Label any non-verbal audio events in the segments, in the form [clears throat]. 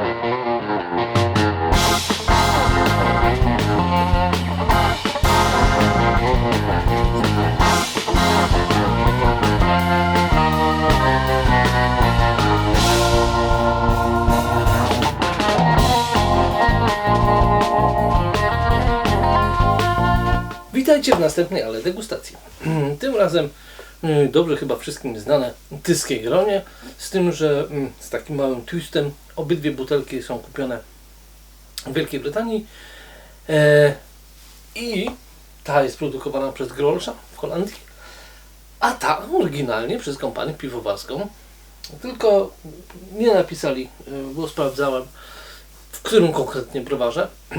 Witajcie w następnej ale degustacji. Tym razem y, dobrze chyba wszystkim znane tyskie gronie, z tym, że mm, z takim małym twistem obydwie butelki są kupione w Wielkiej Brytanii e, i ta jest produkowana przez Grolsza w Holandii, a ta oryginalnie przez kompanię piwowarską. Tylko nie napisali, y, bo sprawdzałem w którym konkretnie browarze. [clears throat]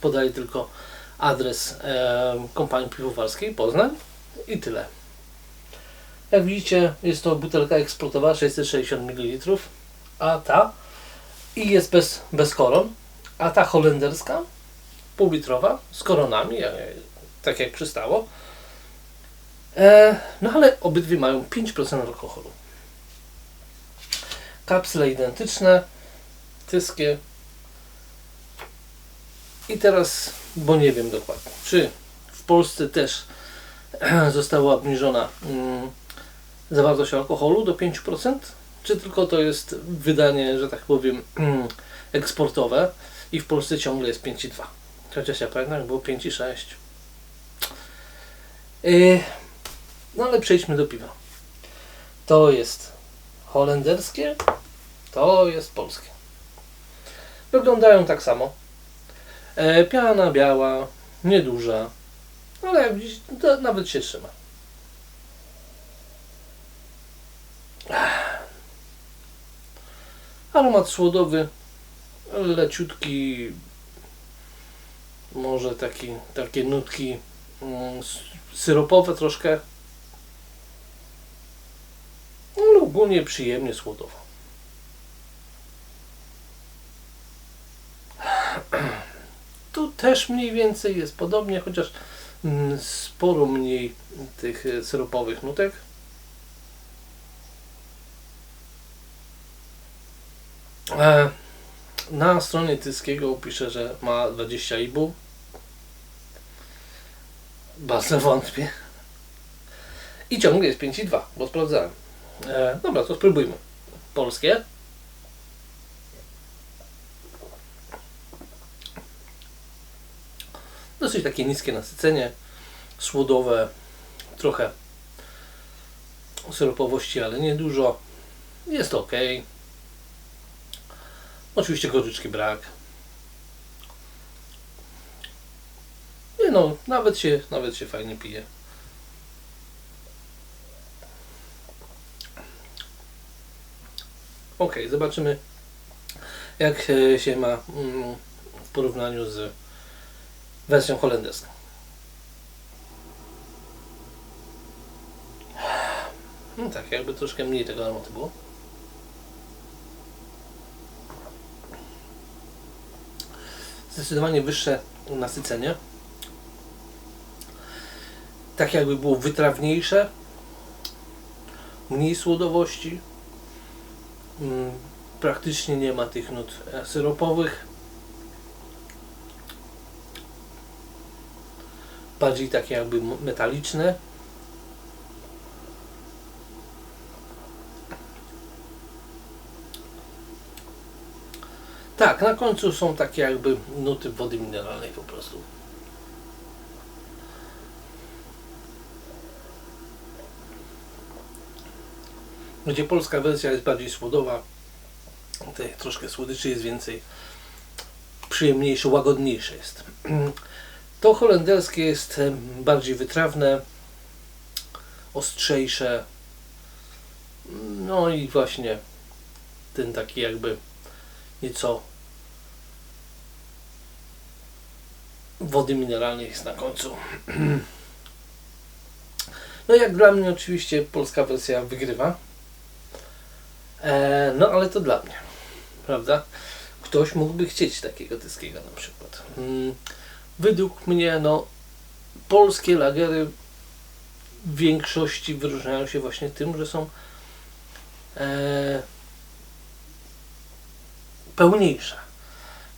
Podali tylko adres e, kompanii piwowarskiej Poznań i tyle. Jak widzicie, jest to butelka eksportowa 660 ml, a ta i jest bez, bez koron, a ta holenderska półlitrowa z koronami, e, tak jak przystało. E, no ale obydwie mają 5% alkoholu. Kapsle identyczne, tyskie. I teraz bo nie wiem dokładnie, czy w Polsce też [clears throat] została obniżona mm, zawartość alkoholu do 5%, czy tylko to jest wydanie, że tak powiem, [clears throat] eksportowe i w Polsce ciągle jest 5,2. Chociaż ja pamiętam, było 5,6. Yy, no ale przejdźmy do piwa. To jest holenderskie, to jest polskie. Wyglądają tak samo. E, piana biała, nieduża, ale nawet się trzyma. Aromat słodowy, leciutki, może taki, takie nutki mm, syropowe troszkę, ale ogólnie przyjemnie słodowo. [clears throat] Tu też mniej więcej jest podobnie, chociaż mm, sporo mniej tych e, syropowych nutek. Na stronie Tyskiego pisze, że ma 20 ibu. Bardzo wątpię. I ciągle jest 5,2, bo sprawdzałem. E, dobra, to spróbujmy. Polskie. Dosyć takie niskie nasycenie, słodowe, trochę syropowości, ale nie dużo. Jest ok. Oczywiście goryczki brak. Nie no, nawet się, nawet się fajnie pije. Ok, zobaczymy jak się, się ma mm, w porównaniu z wersją holenderską. No tak, jakby troszkę mniej tego aromatu było. Zdecydowanie wyższe nasycenie. Tak jakby było wytrawniejsze. Mniej słodowości. Mm, praktycznie nie ma tych nut syropowych. bardziej takie jakby metaliczne. Tak, na końcu są takie jakby nuty wody mineralnej po prostu. Gdzie polska wersja jest bardziej słodowa, tych troszkę słodyczy jest więcej, przyjemniejsze, łagodniejsze jest. To holenderskie jest bardziej wytrawne, ostrzejsze. No i właśnie ten taki jakby nieco wody mineralnej jest na końcu. No jak dla mnie oczywiście polska wersja wygrywa. E, no ale to dla mnie, prawda? Ktoś mógłby chcieć takiego tyskiego na przykład. Mm według mnie no, polskie lagery w większości wyróżniają się właśnie tym, że są e, pełniejsze,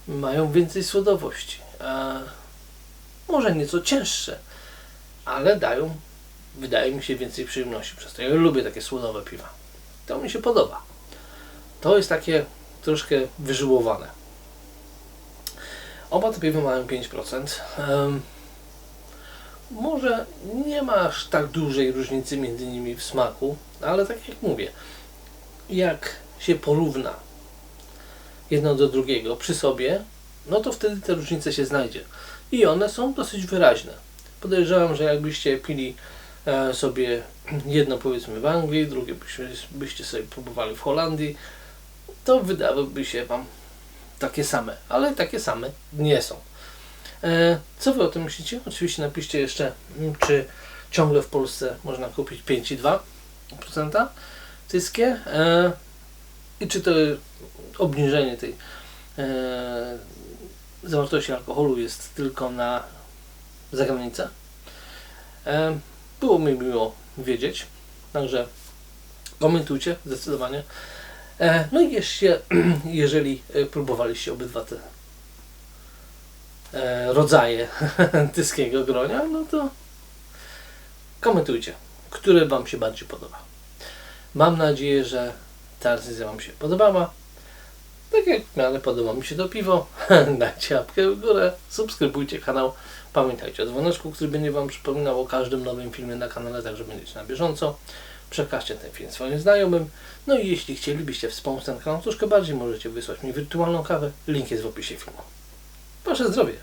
mają więcej słodowości, e, może nieco cięższe, ale dają, wydaje mi się, więcej przyjemności przez to. Ja lubię takie słodowe piwa. To mi się podoba. To jest takie troszkę wyżyłowane. Oba te piwa mają 5%. Em, może nie ma aż tak dużej różnicy między nimi w smaku, ale tak jak mówię, jak się porówna jedno do drugiego przy sobie, no to wtedy te różnice się znajdzie. I one są dosyć wyraźne. Podejrzewam, że jakbyście pili e, sobie jedno powiedzmy w Anglii, drugie byście, sobie próbowali w Holandii, to wydawałyby się Wam takie same, ale takie same nie są. E, co Wy o tym myślicie? Oczywiście napiszcie jeszcze, mm, czy ciągle w Polsce można kupić 5,2% tyskie e, i czy to obniżenie tej zawartości alkoholu jest tylko na zagranicę. E, było mi miło wiedzieć, także komentujcie zdecydowanie. E, no i jeszcze, [clears throat] jeżeli e, próbowaliście obydwa te rodzaje [laughs] tyskiego gronia, no to komentujcie, które Wam się bardziej podoba. Mam nadzieję, że ta recenzja Wam się podobała. Tak jak miarę podoba mi się to piwo, [laughs] dajcie łapkę w górę, subskrybujcie kanał. Pamiętajcie o dzwoneczku, który będzie Wam przypominał o każdym nowym filmie na kanale, tak że będziecie na bieżąco. Przekażcie ten film swoim znajomym. No i jeśli chcielibyście wspomóc ten kanał troszkę bardziej, możecie wysłać mi wirtualną kawę. Link jest w opisie filmu. Wasze zdrowie!